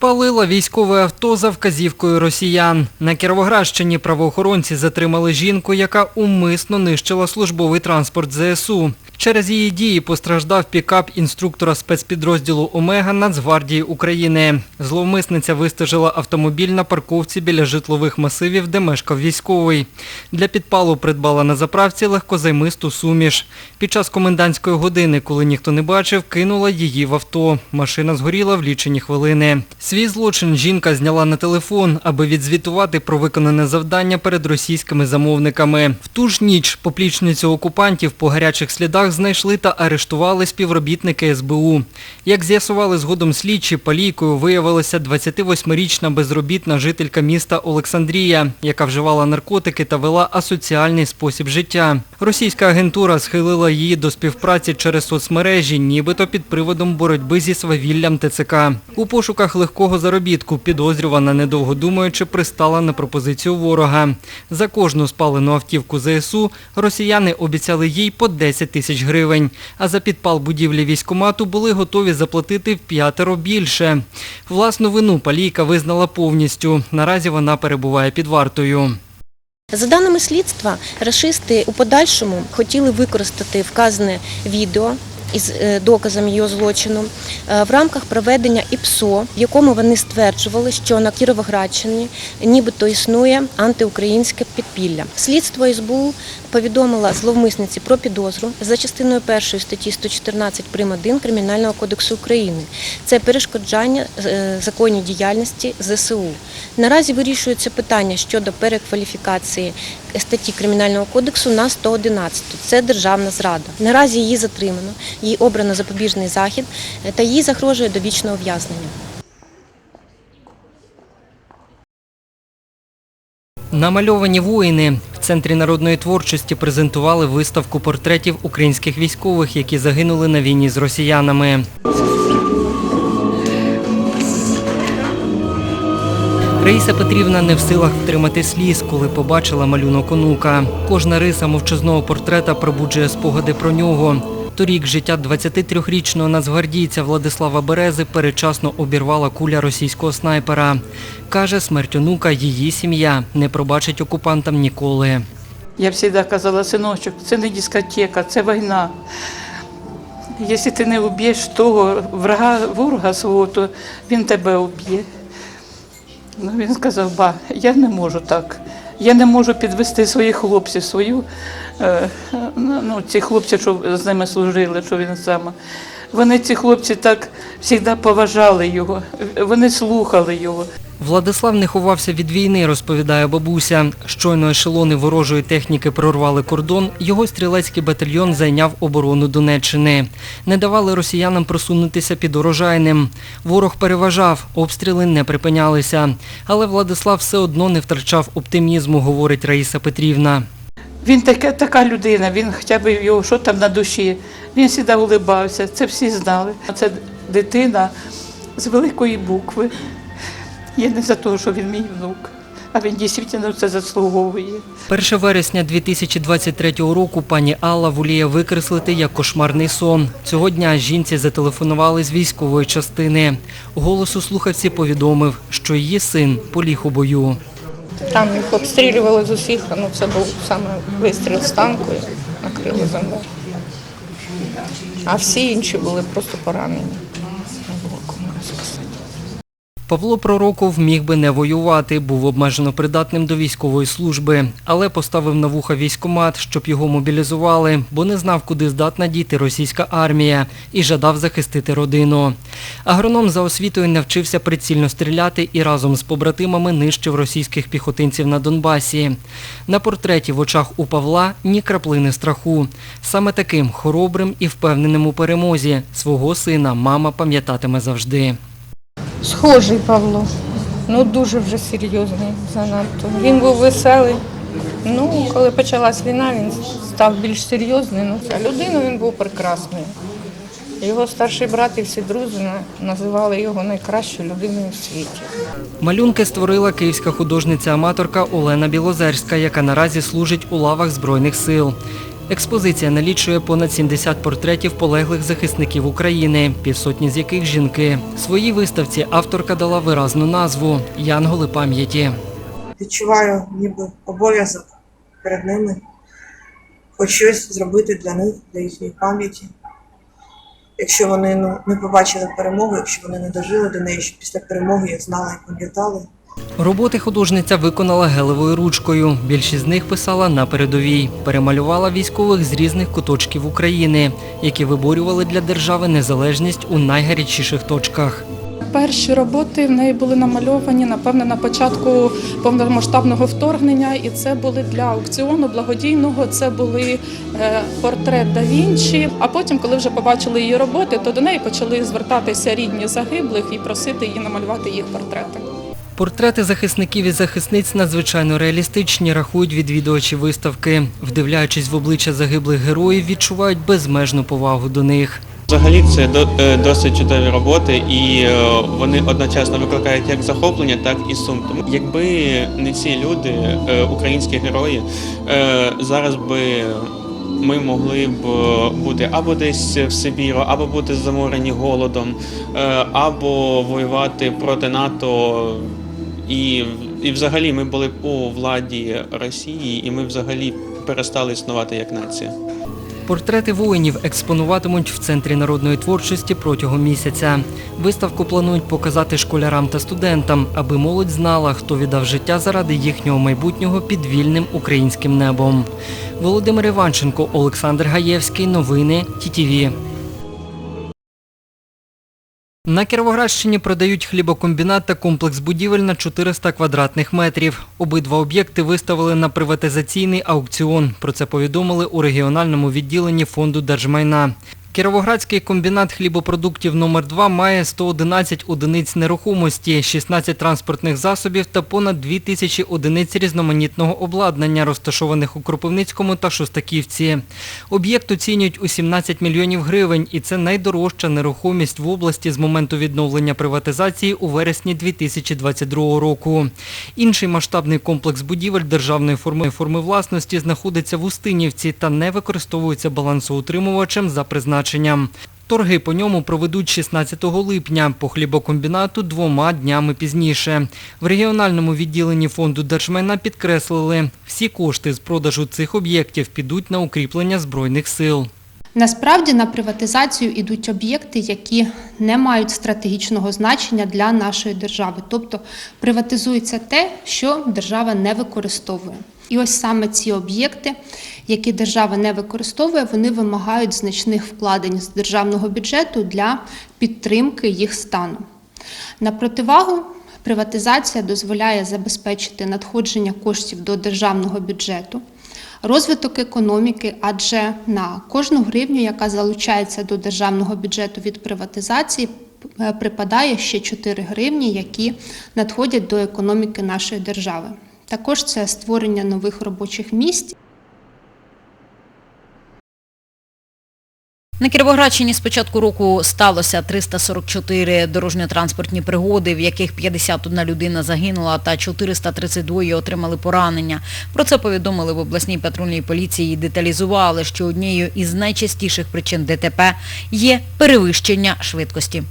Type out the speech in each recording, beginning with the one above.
Спалила військове авто за вказівкою росіян. На Кіровоградщині правоохоронці затримали жінку, яка умисно нищила службовий транспорт ЗСУ. Через її дії постраждав пікап інструктора спецпідрозділу Омега Нацгвардії України. Зловмисниця вистежила автомобіль на парковці біля житлових масивів, де мешкав військовий. Для підпалу придбала на заправці легкозаймисту суміш. Під час комендантської години, коли ніхто не бачив, кинула її в авто. Машина згоріла в лічені хвилини. Свій злочин жінка зняла на телефон, аби відзвітувати про виконане завдання перед російськими замовниками. В ту ж ніч поплічницю окупантів по гарячих слідах знайшли та арештували співробітники СБУ. Як з'ясували згодом слідчі, палійкою виявилася 28-річна безробітна жителька міста Олександрія, яка вживала наркотики та вела асоціальний спосіб життя. Російська агентура схилила її до співпраці через соцмережі, нібито під приводом боротьби зі свавіллям ТЦК. У пошуках легкого заробітку підозрювана, недовго думаючи, пристала на пропозицію ворога. За кожну спалену автівку ЗСУ росіяни обіцяли їй по 10 тисяч гривень, а за підпал будівлі військомату були готові заплатити в п'ятеро більше. Власну вину Палійка визнала повністю. Наразі вона перебуває під вартою. За даними слідства, рашисти у подальшому хотіли використати вказане відео із е, доказами його злочину е, в рамках проведення ІПСО, в якому вони стверджували, що на Кіровоградщині нібито існує антиукраїнське підпілля. Слідство СБУ повідомило зловмисниці про підозру за частиною першої статті 114 прим. 1 Кримінального кодексу України. Це перешкоджання е, законній діяльності ЗСУ. Наразі вирішується питання щодо перекваліфікації статті Кримінального кодексу на 111. Це державна зрада. Наразі її затримано, їй обрано запобіжний захід е, та їй загрожує довічне ув'язнення. Намальовані воїни в центрі народної творчості презентували виставку портретів українських військових, які загинули на війні з росіянами. Раїса Петрівна не в силах втримати сліз, коли побачила малюнок онука. Кожна риса мовчазного портрета пробуджує спогади про нього. Торік життя 23-річного нацгвардійця Владислава Берези передчасно обірвала куля російського снайпера. Каже, смерть онука її сім'я не пробачить окупантам ніколи. Я завжди казала, синочок, це не дискотека, це війна. Якщо ти не вб'єш того врага, ворога свого, то він тебе вб'є. Ну, він сказав, ба, я не можу так. Я не можу підвести своїх хлопців, свою, е, ну, ці хлопці, що з ними служили, що він сам. Вони, ці хлопці, так завжди поважали його, вони слухали його. Владислав не ховався від війни, розповідає бабуся. Щойно ешелони ворожої техніки прорвали кордон, його стрілецький батальйон зайняв оборону Донеччини. Не давали росіянам просунутися під урожайним. Ворог переважав, обстріли не припинялися. Але Владислав все одно не втрачав оптимізму, говорить Раїса Петрівна. Він така, така людина, він хоча б його, що там на душі. Він завжди улибався, це всі знали. Це дитина з великої букви. Я не за те, що він мій внук, а він дійсно це заслуговує. 1 вересня 2023 року пані Алла воліє викреслити як кошмарний сон. Цього дня жінці зателефонували з військової частини. Голос у слухавці повідомив, що її син поліг у бою. Там їх обстрілювали з усіх, ну це був саме вистріл з танку накрили землю. А всі інші були просто поранені. Павло Пророков міг би не воювати, був обмежено придатним до військової служби, але поставив на вуха військомат, щоб його мобілізували, бо не знав, куди здатна діти російська армія і жадав захистити родину. Агроном за освітою навчився прицільно стріляти і разом з побратимами нищив російських піхотинців на Донбасі. На портреті в очах у Павла ні краплини страху. Саме таким хоробрим і впевненим у перемозі свого сина мама пам'ятатиме завжди. Схожий Павло. Ну дуже вже серйозний занадто. Він був веселий. Ну, коли почалась війна, він став більш серйозним. Ну, а людину він був прекрасною. Його старший брат і всі друзі називали його найкращою людиною в світі. Малюнки створила київська художниця-аматорка Олена Білозерська, яка наразі служить у лавах Збройних сил. Експозиція налічує понад 70 портретів полеглих захисників України, півсотні з яких жінки. Своїй виставці авторка дала виразну назву Янголи пам'яті. відчуваю ніби обов'язок перед ними хоч щось зробити для них, для їхньої пам'яті. Якщо вони ну, не побачили перемогу, якщо вони не дожили до неї, щоб після перемоги їх знали і пам'ятали. Роботи художниця виконала гелевою ручкою. Більшість з них писала на передовій. Перемалювала військових з різних куточків України, які виборювали для держави незалежність у найгарячіших точках. Перші роботи в неї були намальовані, напевне, на початку повномасштабного вторгнення, і це були для аукціону благодійного. Це були е, портрет да Вінчі. А потім, коли вже побачили її роботи, то до неї почали звертатися рідні загиблих і просити її намалювати їх портрети. Портрети захисників і захисниць надзвичайно реалістичні, рахують відвідувачі виставки. Вдивляючись в обличчя загиблих героїв, відчувають безмежну повагу до них. Взагалі це е, досить чудові роботи, і е, вони одночасно викликають як захоплення, так і сум. Тому якби не ці люди, е, українські герої, зараз би ми могли б бути або десь в Сибіру, або бути заморені голодом, або воювати проти НАТО. І, і взагалі ми були у владі Росії, і ми взагалі перестали існувати як нація. Портрети воїнів експонуватимуть в центрі народної творчості протягом місяця. Виставку планують показати школярам та студентам, аби молодь знала, хто віддав життя заради їхнього майбутнього під вільним українським небом. Володимир Іванченко, Олександр Гаєвський. Новини ТІТІВІ. На Кіровоградщині продають хлібокомбінат та комплекс будівель на 400 квадратних метрів. Обидва об'єкти виставили на приватизаційний аукціон. Про це повідомили у регіональному відділенні фонду держмайна. Кіровоградський комбінат хлібопродуктів номер 2 має 111 одиниць нерухомості, 16 транспортних засобів та понад 2 тисячі одиниць різноманітного обладнання, розташованих у Кропивницькому та Шостаківці. Об'єкт оцінюють у 17 мільйонів гривень, і це найдорожча нерухомість в області з моменту відновлення приватизації у вересні 2022 року. Інший масштабний комплекс будівель державної форми, форми власності знаходиться в Устинівці та не використовується балансоутримувачем за призначенням. Торги по ньому проведуть 16 липня, по хлібокомбінату двома днями пізніше. В регіональному відділенні фонду держмайна підкреслили, всі кошти з продажу цих об'єктів підуть на укріплення Збройних сил. Насправді на приватизацію йдуть об'єкти, які не мають стратегічного значення для нашої держави. Тобто приватизується те, що держава не використовує. І ось саме ці об'єкти, які держава не використовує, вони вимагають значних вкладень з державного бюджету для підтримки їх стану. На противагу приватизація дозволяє забезпечити надходження коштів до державного бюджету, розвиток економіки, адже на кожну гривню, яка залучається до державного бюджету від приватизації, е, припадає ще 4 гривні, які надходять до економіки нашої держави. Також це створення нових робочих місць На Кіровоградщині з початку року сталося 344 дорожньо-транспортні пригоди, в яких 51 людина загинула та 432 отримали поранення. Про це повідомили в обласній патрульній поліції і деталізували, що однією із найчастіших причин ДТП є перевищення швидкості.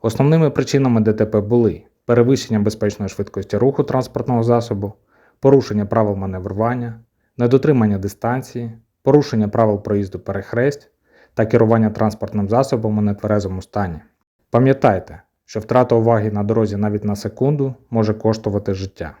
Основними причинами ДТП були перевищення безпечної швидкості руху транспортного засобу, порушення правил маневрування, недотримання дистанції, порушення правил проїзду перехресть та керування транспортним засобом у нетверезому стані. Пам'ятайте, що втрата уваги на дорозі навіть на секунду може коштувати життя.